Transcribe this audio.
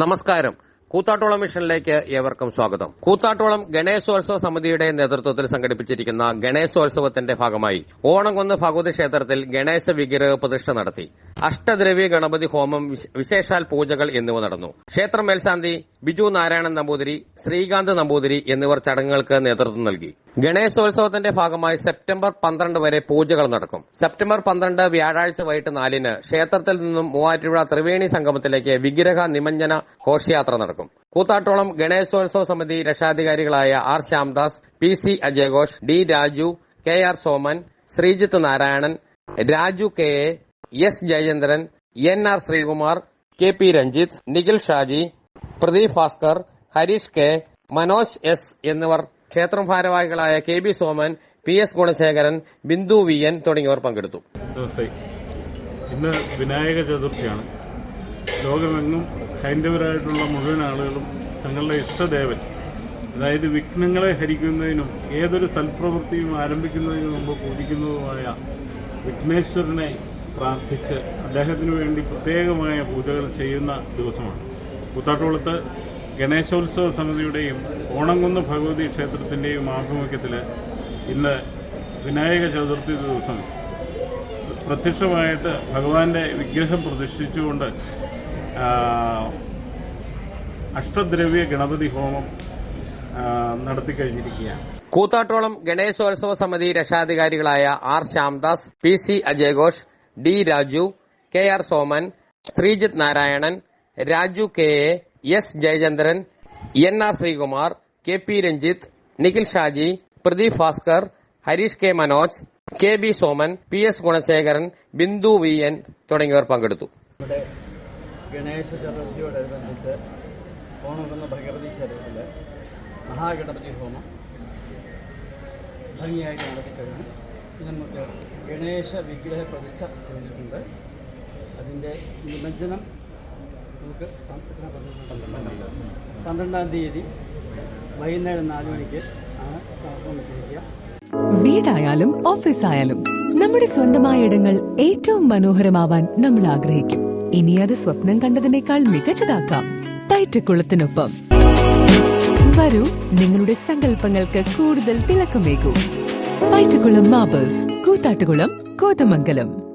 നമസ്കാരം. കൂത്താട്ടോളം മിഷനിലേക്ക് ഏവർക്കും സ്വാഗതം. കൂത്താട്ടോളം ഗണേശോത്സവ സമിതിയുടെ നേതൃത്വത്തിൽ സംഘടിപ്പിച്ചിരിക്കുന്ന ഗണേശോത്സവത്തിന്റെ ഭാഗമായി ഓണംകൊന്ന് ഭഗവതി ക്ഷേത്രത്തിൽ ഗണേശ വിഗ്രഹ പ്രതിഷ്ഠ നടത്തി. അഷ്ടദ്രവ്യ ഗണപതി ഹോമം വിശേഷാൽ പൂജകൾ എന്നിവ നടന്നു. ക്ഷേത്ര മേൽശാന്തി ബിജു നാരായണൻ നമ്പൂതിരി ശ്രീകാന്ത് നമ്പൂതിരി എന്നിവർ ചടങ്ങുകൾക്ക് നേതൃത്വം നൽകി. ഗണേശോത്സവത്തിന്റെ ഭാഗമായി സെപ്റ്റംബർ പന്ത്രണ്ട് വരെ പൂജകൾ നടക്കും. സെപ്റ്റംബർ പന്ത്രണ്ട് വ്യാഴാഴ്ച വൈകിട്ട് നാലിന് ക്ഷേത്രത്തിൽ നിന്നും മൂവാറ്റുപുഴ ത്രിവേണി സംഗമത്തിലേക്ക് വിഗ്രഹ നിമഞ്ജന ഘോഷയാത്ര നടക്കും. കൂത്താട്ടോളം ഗണേശോത്സവ സമിതി രക്ഷാധികാരികളായ R Shyamdas P C അജയഘോഷ് D Raju K R Soman Sreejith Narayanan Raju K A S Jayachandran N R Sreekumar K P Ranjith Nikhil Shaji Pradeep Bhaskar Harish K Manoj S എന്നിവർ ക്ഷേത്രം ഭാരവാഹികളായ K B Soman P S Gunasekharan Bindu V N തുടങ്ങിയവർ പങ്കെടുത്തു. ഇന്ന് വിനായക ചതുർത്ഥിയാണ്. ലോകമെങ്ങും ഹൈന്ദവരായിട്ടുള്ള മുഴുവൻ ആളുകളും തങ്ങളുടെ ഇഷ്ടദേവൻ അതായത് വിഘ്നങ്ങളെ ഹരിക്കുന്നതിനും ഏതൊരു സൽപ്രവൃത്തിയും ആരംഭിക്കുന്നതിന് മുമ്പ് പൂജിക്കുന്നതുമായ വിഘ്നേശ്വരനെ പ്രാർത്ഥിച്ച് അദ്ദേഹത്തിന് വേണ്ടി പ്രത്യേകമായ പൂജകൾ ചെയ്യുന്ന ദിവസമാണ്. കൂത്താട്ടോളത്ത് ഗണേശോത്സവ സമിതിയുടെയും ഓണംകുന്ന് ഭഗവതി ക്ഷേത്രത്തിന്റെയും ആഭിമുഖ്യത്തിൽ ഇന്ന് വിനായക ചതുർത്ഥി ദിവസം പ്രത്യക്ഷമായിട്ട് ഭഗവാന്റെ വിഗ്രഹം പ്രതിഷ്ഠിച്ചുകൊണ്ട് അഷ്ടദ്രവ്യ ഗണപതി ഹോമം നടത്തി നടത്തിക്കഴിഞ്ഞിരിക്കുകയാണ് കൂത്താട്ടോളം ഗണേശോത്സവ സമിതി രക്ഷാധികാരികളായ R Shyamdas P C അജയഘോഷ് D Raju K R Soman Sreejith Narayanan Raju K S Jayachandran N R Sreekumar K P Ranjith Nikhil Shaji Pradeep Bhaskar Harish K Manoj K B Soman P S Gunasekharan Bindu V N തുടങ്ങിയവർ പങ്കെടുത്തു. നമ്മുടെ ഗണേശ ചതുർത്ഥിയോടനുബന്ധിച്ച് ഓണമെന്ന ഭഗവതി ക്ഷേത്രത്തിൽ മഹാഗണപതി ഹോമം ഭംഗിയായിട്ട് നടത്തിക്കഴിഞ്ഞു നമുക്ക് ഗണേശ വിഗ്രഹ പ്രതിഷ്ഠ ചെയ്തിട്ടുണ്ട്. അതിന്റെ നിമജ്ജനം നമുക്ക് പന്ത്രണ്ടാം തീയതി വൈകുന്നേരം നാല് മണിക്ക് ആണ് സമർപ്പിച്ചിരിക്കുക വീടായാലും ഓഫീസായാലും നമ്മുടെ സ്വന്തമായ ഇടങ്ങൾ ഏറ്റവും മനോഹരമാവാൻ നമ്മൾ ആഗ്രഹിക്കും. ഇനി അത് സ്വപ്നം കണ്ടതിനേക്കാൾ മികച്ചതാക്കാം. പയറ്റക്കുളത്തിനൊപ്പം വരൂ നിങ്ങളുടെ സങ്കല്പങ്ങൾക്ക് കൂടുതൽ തിളക്കമേകൂ. പയറ്റക്കുളം മാബേഴ്സ് കൂത്താട്ടുകുളം കോതമംഗലം.